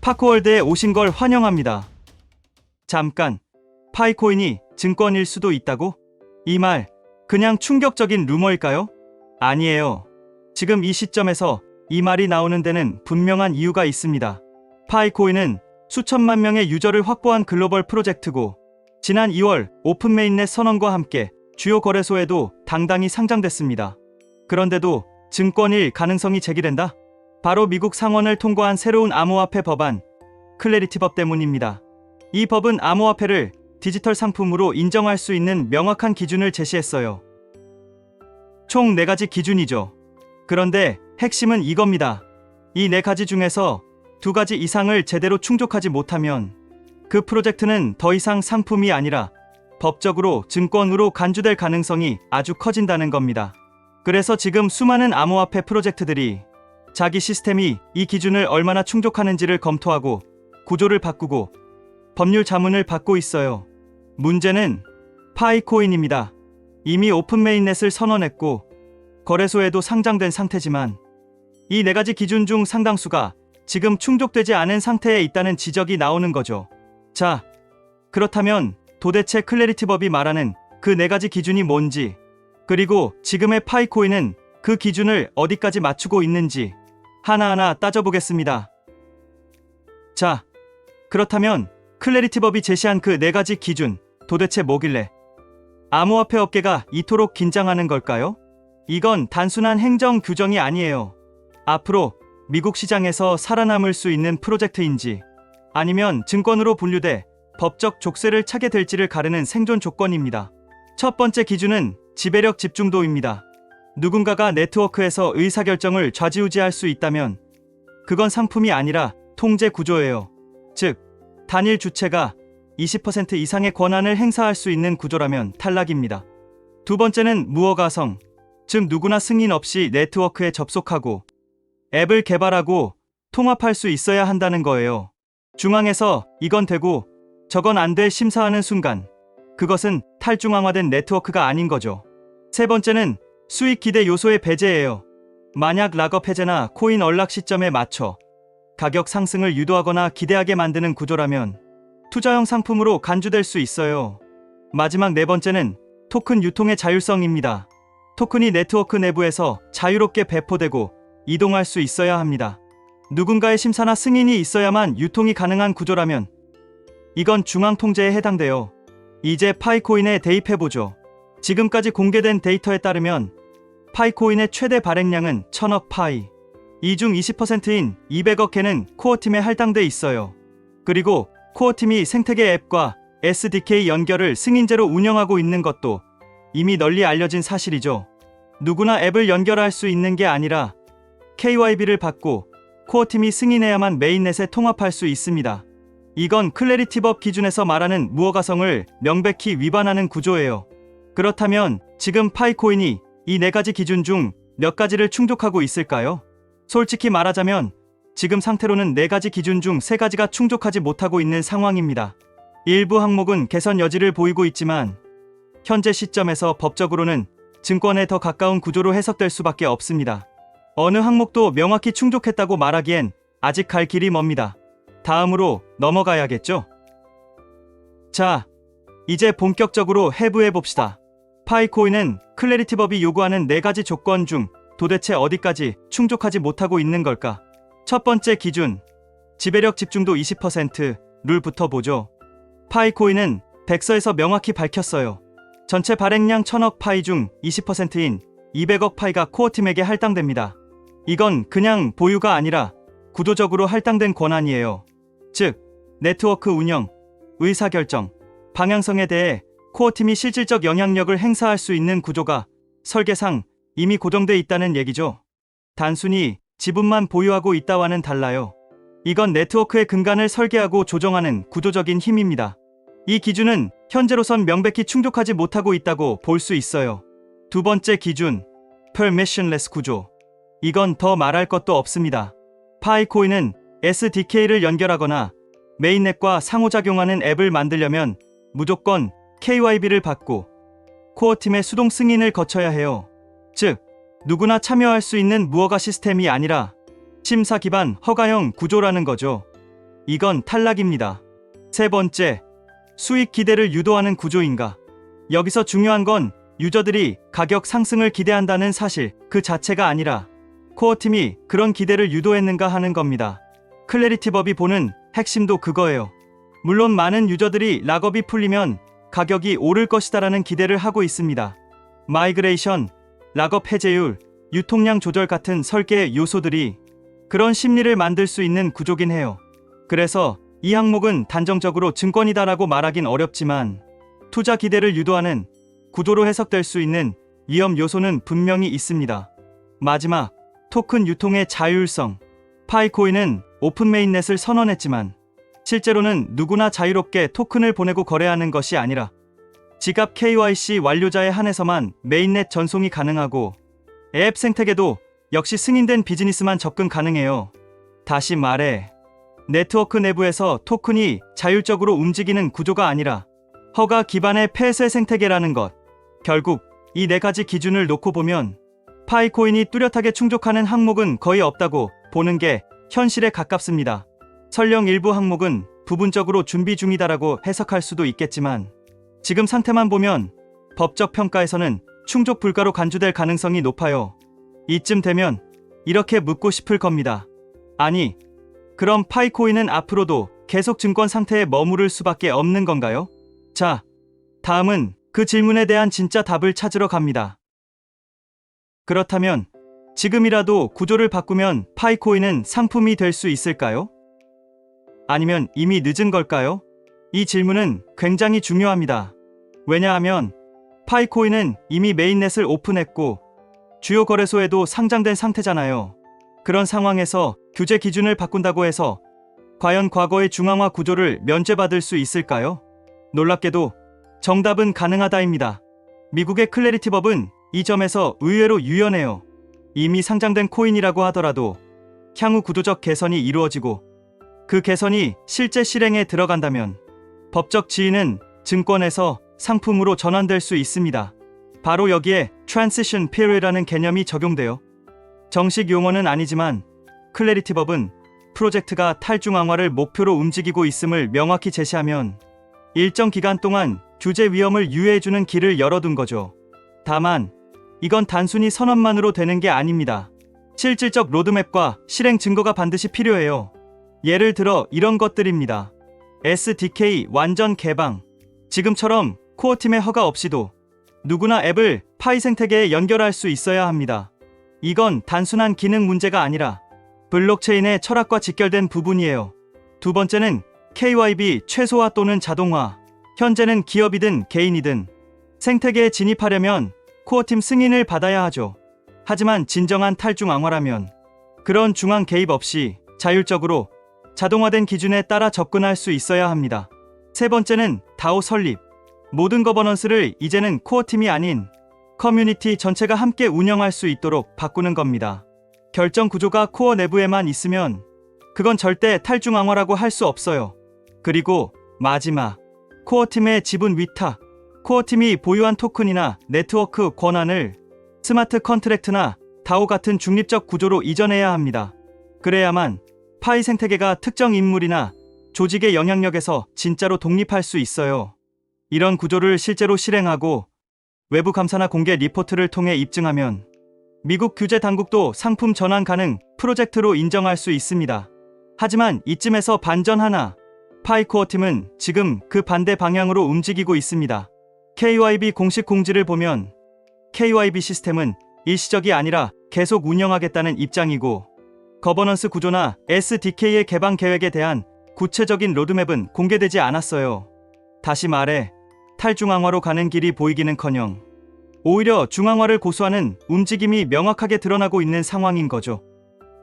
파코월드에 오신 걸 환영합니다. 잠깐, 파이코인이 증권일 수도 있다고? 이 말, 그냥 충격적인 루머일까요? 아니에요. 지금 이 시점에서 이 말이 나오는 데는 분명한 이유가 있습니다. 파이코인은 수천만 명의 유저를 확보한 글로벌 프로젝트고, 지난 2월 오픈 메인넷 선언과 함께 주요 거래소에도 당당히 상장됐습니다. 그런데도 증권일 가능성이 제기된다? 바로 미국 상원을 통과한 새로운 암호화폐 법안, 클래리티법 때문입니다. 이 법은 암호화폐를 디지털 상품으로 인정할 수 있는 명확한 기준을 제시했어요. 총 4가지 기준이죠. 그런데 핵심은 이겁니다. 이 4가지 중에서 2가지 이상을 제대로 충족하지 못하면 그 프로젝트는 더 이상 상품이 아니라 법적으로 증권으로 간주될 가능성이 아주 커진다는 겁니다. 그래서 지금 수많은 암호화폐 프로젝트들이 자기 시스템이 이 기준을 얼마나 충족하는지를 검토하고 구조를 바꾸고 법률 자문을 받고 있어요. 문제는 파이코인입니다. 이미 오픈 메인넷을 선언했고 거래소에도 상장된 상태지만 이 네 가지 기준 중 상당수가 지금 충족되지 않은 상태에 있다는 지적이 나오는 거죠. 자, 그렇다면 도대체 클래리티법이 말하는 그 네 가지 기준이 뭔지, 그리고 지금의 파이코인은 그 기준을 어디까지 맞추고 있는지 하나하나 따져보겠습니다. 자, 그렇다면 클래리티법이 제시한 그 네 가지 기준 도대체 뭐길래 암호화폐 업계가 이토록 긴장하는 걸까요? 이건 단순한 행정 규정이 아니에요. 앞으로 미국 시장에서 살아남을 수 있는 프로젝트인지 아니면 증권으로 분류돼 법적 족쇄를 차게 될지를 가르는 생존 조건입니다. 첫 번째 기준은 지배력 집중도입니다. 누군가가 네트워크에서 의사결정을 좌지우지할 수 있다면 그건 상품이 아니라 통제 구조예요. 즉, 단일 주체가 20% 이상의 권한을 행사할 수 있는 구조라면 탈락입니다. 두 번째는 무허가성, 즉 누구나 승인 없이 네트워크에 접속하고 앱을 개발하고 통합할 수 있어야 한다는 거예요. 중앙에서 이건 되고 저건 안 돼 심사하는 순간 그것은 탈중앙화된 네트워크가 아닌 거죠. 세 번째는 수익 기대 요소의 배제예요. 만약 락업 해제나 코인 언락 시점에 맞춰 가격 상승을 유도하거나 기대하게 만드는 구조라면 투자형 상품으로 간주될 수 있어요. 마지막 네 번째는 토큰 유통의 자율성입니다. 토큰이 네트워크 내부에서 자유롭게 배포되고 이동할 수 있어야 합니다. 누군가의 심사나 승인이 있어야만 유통이 가능한 구조라면 이건 중앙 통제에 해당돼요. 이제 파이코인에 대입해보죠. 지금까지 공개된 데이터에 따르면 파이코인의 최대 발행량은 1000억 파이. 이 중 20%인 200억 개는 코어팀에 할당돼 있어요. 그리고 코어팀이 생태계 앱과 SDK 연결을 승인제로 운영하고 있는 것도 이미 널리 알려진 사실이죠. 누구나 앱을 연결할 수 있는 게 아니라 KYB를 받고 코어팀이 승인해야만 메인넷에 통합할 수 있습니다. 이건 클래리티법 기준에서 말하는 무허가성을 명백히 위반하는 구조예요. 그렇다면 지금 파이코인이 이 네 가지 기준 중 몇 가지를 충족하고 있을까요? 솔직히 말하자면 지금 상태로는 네 가지 기준 중 세 가지가 충족하지 못하고 있는 상황입니다. 일부 항목은 개선 여지를 보이고 있지만 현재 시점에서 법적으로는 증권에 더 가까운 구조로 해석될 수밖에 없습니다. 어느 항목도 명확히 충족했다고 말하기엔 아직 갈 길이 멉니다. 다음으로 넘어가야겠죠? 자, 이제 본격적으로 해부해 봅시다. 파이코인은 클래리티법이 요구하는 네 가지 조건 중 도대체 어디까지 충족하지 못하고 있는 걸까? 첫 번째 기준, 지배력 집중도 20% 룰부터 보죠. 파이코인은 덱서에서 명확히 밝혔어요. 전체 발행량 1000억 파이 중 20%인 200억 파이가 코어팀에게 할당됩니다. 이건 그냥 보유가 아니라 구도적으로 할당된 권한이에요. 즉, 네트워크 운영, 의사결정, 방향성에 대해 코어팀이 실질적 영향력을 행사할 수 있는 구조가 설계상 이미 고정돼 있다는 얘기죠. 단순히 지분만 보유하고 있다와는 달라요. 이건 네트워크의 근간을 설계하고 조정하는 구조적인 힘입니다. 이 기준은 현재로선 명백히 충족하지 못하고 있다고 볼 수 있어요. 두 번째 기준, permissionless 구조. 이건 더 말할 것도 없습니다. 파이코인은 SDK를 연결하거나 메인넷과 상호작용하는 앱을 만들려면 무조건 KYB를 받고 코어팀의 수동 승인을 거쳐야 해요. 즉, 누구나 참여할 수 있는 무허가 시스템이 아니라 심사 기반 허가형 구조라는 거죠. 이건 탈락입니다. 세 번째, 수익 기대를 유도하는 구조인가? 여기서 중요한 건 유저들이 가격 상승을 기대한다는 사실 그 자체가 아니라 코어 팀이 그런 기대를 유도했는가 하는 겁니다. 클래리티 법이 보는 핵심도 그거예요. 물론 많은 유저들이 락업이 풀리면 가격이 오를 것이다라는 기대를 하고 있습니다. 마이그레이션, 락업 해제율, 유통량 조절 같은 설계 요소들이 그런 심리를 만들 수 있는 구조긴 해요. 그래서 이 항목은 단정적으로 증권이다라고 말하긴 어렵지만 투자 기대를 유도하는 구조로 해석될 수 있는 위험 요소는 분명히 있습니다. 마지막, 토큰 유통의 자율성. 파이코인은 오픈 메인넷을 선언했지만 실제로는 누구나 자유롭게 토큰을 보내고 거래하는 것이 아니라 지갑 KYC 완료자에 한해서만 메인넷 전송이 가능하고 앱 생태계도 역시 승인된 비즈니스만 접근 가능해요. 다시 말해, 네트워크 내부에서 토큰이 자율적으로 움직이는 구조가 아니라 허가 기반의 폐쇄 생태계라는 것. 결국 이 네 가지 기준을 놓고 보면 파이코인이 뚜렷하게 충족하는 항목은 거의 없다고 보는 게 현실에 가깝습니다. 설령 일부 항목은 부분적으로 준비 중이다라고 해석할 수도 있겠지만 지금 상태만 보면 법적 평가에서는 충족 불가로 간주될 가능성이 높아요. 이쯤 되면 이렇게 묻고 싶을 겁니다. 아니, 그럼 파이코인은 앞으로도 계속 증권 상태에 머무를 수밖에 없는 건가요? 자, 다음은 그 질문에 대한 진짜 답을 찾으러 갑니다. 그렇다면 지금이라도 구조를 바꾸면 파이코인은 상품이 될 수 있을까요? 아니면 이미 늦은 걸까요? 이 질문은 굉장히 중요합니다. 왜냐하면 파이코인은 이미 메인넷을 오픈했고 주요 거래소에도 상장된 상태잖아요. 그런 상황에서 규제 기준을 바꾼다고 해서 과연 과거의 중앙화 구조를 면제받을 수 있을까요? 놀랍게도 정답은 가능하다입니다. 미국의 클래리티 법은 이 점에서 의외로 유연해요. 이미 상장된 코인이라고 하더라도 향후 구조적 개선이 이루어지고 그 개선이 실제 실행에 들어간다면 법적 지위는 증권에서 상품으로 전환될 수 있습니다. 바로 여기에 Transition Period라는 개념이 적용돼요. 정식 용어는 아니지만 클래리티 법은 프로젝트가 탈중앙화를 목표로 움직이고 있음을 명확히 제시하면 일정 기간 동안 규제 위험을 유예해주는 길을 열어둔 거죠. 다만 이건 단순히 선언만으로 되는 게 아닙니다. 실질적 로드맵과 실행 증거가 반드시 필요해요. 예를 들어 이런 것들입니다. SDK 완전 개방. 지금처럼 코어팀의 허가 없이도 누구나 앱을 파이 생태계에 연결할 수 있어야 합니다. 이건 단순한 기능 문제가 아니라 블록체인의 철학과 직결된 부분이에요. 두 번째는 KYB 최소화 또는 자동화. 현재는 기업이든 개인이든 생태계에 진입하려면 코어팀 승인을 받아야 하죠. 하지만 진정한 탈중앙화라면 그런 중앙 개입 없이 자율적으로 자동화된 기준에 따라 접근할 수 있어야 합니다. 세 번째는 다오 설립. 모든 거버넌스를 이제는 코어팀이 아닌 커뮤니티 전체가 함께 운영할 수 있도록 바꾸는 겁니다. 결정 구조가 코어 내부에만 있으면 그건 절대 탈중앙화라고 할 수 없어요. 그리고 마지막, 코어팀의 지분 위탁. 코어팀이 보유한 토큰이나 네트워크 권한을 스마트 컨트랙트나 다오 같은 중립적 구조로 이전해야 합니다. 그래야만 파이 생태계가 특정 인물이나 조직의 영향력에서 진짜로 독립할 수 있어요. 이런 구조를 실제로 실행하고 외부 감사나 공개 리포트를 통해 입증하면 미국 규제 당국도 상품 전환 가능 프로젝트로 인정할 수 있습니다. 하지만 이쯤에서 반전 하나. 파이코어 팀은 지금 그 반대 방향으로 움직이고 있습니다. KYB 공식 공지를 보면 KYB 시스템은 일시적이 아니라 계속 운영하겠다는 입장이고 거버넌스 구조나 SDK의 개방 계획에 대한 구체적인 로드맵은 공개되지 않았어요. 다시 말해 탈중앙화로 가는 길이 보이기는커녕 오히려 중앙화를 고수하는 움직임이 명확하게 드러나고 있는 상황인 거죠.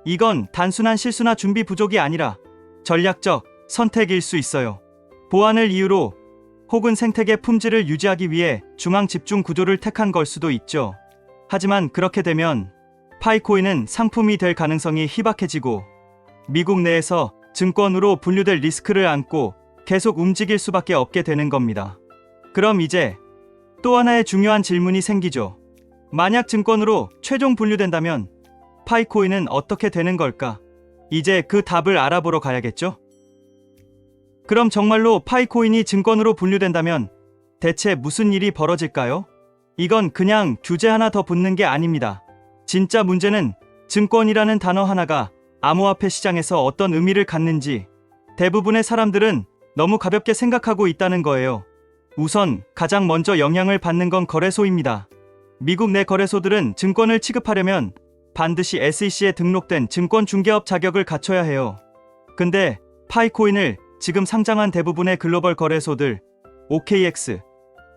이건 단순한 실수나 준비 부족이 아니라 전략적 선택일 수 있어요. 보안을 이유로 혹은 생태계 품질을 유지하기 위해 중앙 집중 구조를 택한 걸 수도 있죠. 하지만 그렇게 되면 파이코인은 상품이 될 가능성이 희박해지고 미국 내에서 증권으로 분류될 리스크를 안고 계속 움직일 수밖에 없게 되는 겁니다. 그럼 이제 또 하나의 중요한 질문이 생기죠. 만약 증권으로 최종 분류된다면 파이코인은 어떻게 되는 걸까? 이제 그 답을 알아보러 가야겠죠? 그럼 정말로 파이코인이 증권으로 분류된다면 대체 무슨 일이 벌어질까요? 이건 그냥 규제 하나 더 붙는 게 아닙니다. 진짜 문제는 증권이라는 단어 하나가 암호화폐 시장에서 어떤 의미를 갖는지 대부분의 사람들은 너무 가볍게 생각하고 있다는 거예요. 우선 가장 먼저 영향을 받는 건 거래소입니다. 미국 내 거래소들은 증권을 취급하려면 반드시 SEC에 등록된 증권 중개업 자격을 갖춰야 해요. 근데 파이코인을 지금 상장한 대부분의 글로벌 거래소들 OKX,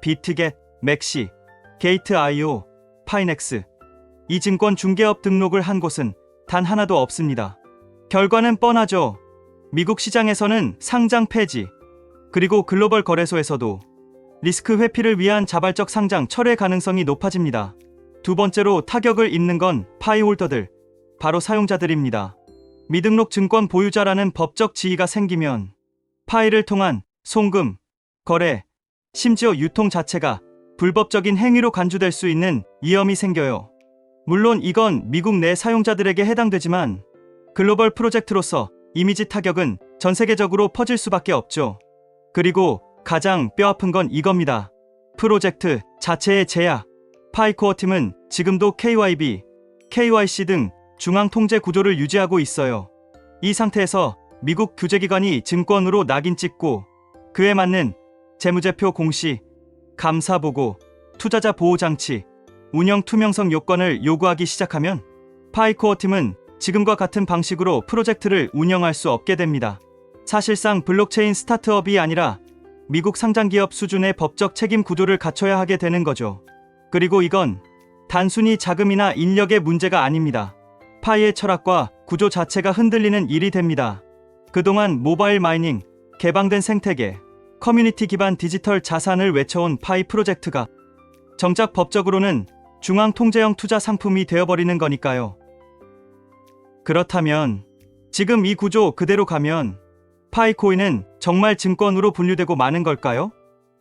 비트겟, 맥시, 게이트.io, 파이넥스 이 증권 중개업 등록을 한 곳은 단 하나도 없습니다. 결과는 뻔하죠. 미국 시장에서는 상장 폐지, 그리고 글로벌 거래소에서도 리스크 회피를 위한 자발적 상장 철회 가능성이 높아집니다. 두 번째로 타격을 입는 건 파이홀더들, 바로 사용자들입니다. 미등록 증권 보유자라는 법적 지위가 생기면 파이를 통한 송금, 거래, 심지어 유통 자체가 불법적인 행위로 간주될 수 있는 위험이 생겨요. 물론 이건 미국 내 사용자들에게 해당되지만 글로벌 프로젝트로서 이미지 타격은 전 세계적으로 퍼질 수밖에 없죠. 그리고 가장 뼈아픈 건 이겁니다. 프로젝트 자체의 제약. 파이코어 팀은 지금도 KYB, KYC 등 중앙 통제 구조를 유지하고 있어요. 이 상태에서 미국 규제기관이 증권으로 낙인 찍고 그에 맞는 재무제표 공시, 감사 보고, 투자자 보호 장치, 운영 투명성 요건을 요구하기 시작하면 파이코어 팀은 지금과 같은 방식으로 프로젝트를 운영할 수 없게 됩니다. 사실상 블록체인 스타트업이 아니라 미국 상장 기업 수준의 법적 책임 구조를 갖춰야 하게 되는 거죠. 그리고 이건 단순히 자금이나 인력의 문제가 아닙니다. 파이의 철학과 구조 자체가 흔들리는 일이 됩니다. 그동안 모바일 마이닝, 개방된 생태계, 커뮤니티 기반 디지털 자산을 외쳐온 파이 프로젝트가 정작 법적으로는 중앙 통제형 투자 상품이 되어버리는 거니까요. 그렇다면 지금 이 구조 그대로 가면 파이코인은 정말 증권으로 분류되고 마는 걸까요?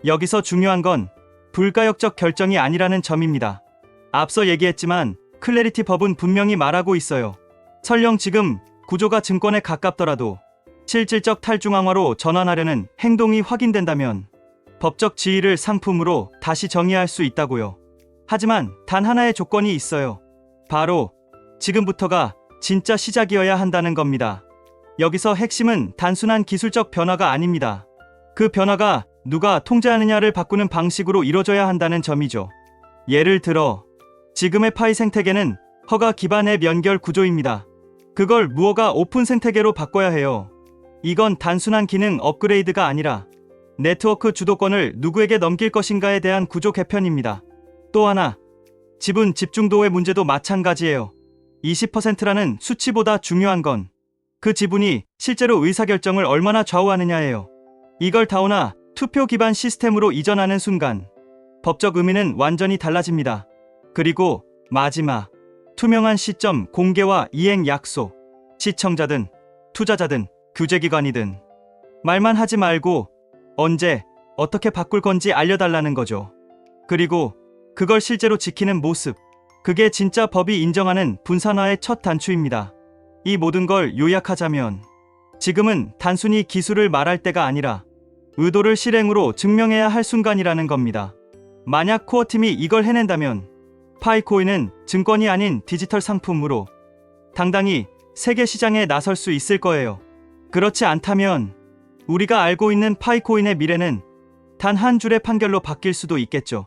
여기서 중요한 건 불가역적 결정이 아니라는 점입니다. 앞서 얘기했지만 클래리티 법은 분명히 말하고 있어요. 설령 지금 구조가 증권에 가깝더라도 실질적 탈중앙화로 전환하려는 행동이 확인된다면 법적 지위를 상품으로 다시 정의할 수 있다고요. 하지만 단 하나의 조건이 있어요. 바로 지금부터가 진짜 시작이어야 한다는 겁니다. 여기서 핵심은 단순한 기술적 변화가 아닙니다. 그 변화가 누가 통제하느냐를 바꾸는 방식으로 이뤄져야 한다는 점이죠. 예를 들어 지금의 파이 생태계는 허가 기반의 연결 구조입니다. 그걸 무허가 오픈 생태계로 바꿔야 해요. 이건 단순한 기능 업그레이드가 아니라 네트워크 주도권을 누구에게 넘길 것인가에 대한 구조 개편입니다. 또 하나, 지분 집중도의 문제도 마찬가지예요. 20%라는 수치보다 중요한 건 그 지분이 실제로 의사결정을 얼마나 좌우하느냐예요. 이걸 다우나 투표 기반 시스템으로 이전하는 순간 법적 의미는 완전히 달라집니다. 그리고 마지막, 투명한 시점 공개와 이행 약속. 시청자든 투자자든 규제기관이든 말만 하지 말고 언제 어떻게 바꿀 건지 알려달라는 거죠. 그리고 그걸 실제로 지키는 모습. 그게 진짜 법이 인정하는 분산화의 첫 단추입니다. 이 모든 걸 요약하자면 지금은 단순히 기술을 말할 때가 아니라 의도를 실행으로 증명해야 할 순간이라는 겁니다. 만약 코어팀이 이걸 해낸다면 파이코인은 증권이 아닌 디지털 상품으로 당당히 세계 시장에 나설 수 있을 거예요. 그렇지 않다면 우리가 알고 있는 파이코인의 미래는 단 한 줄의 판결로 바뀔 수도 있겠죠.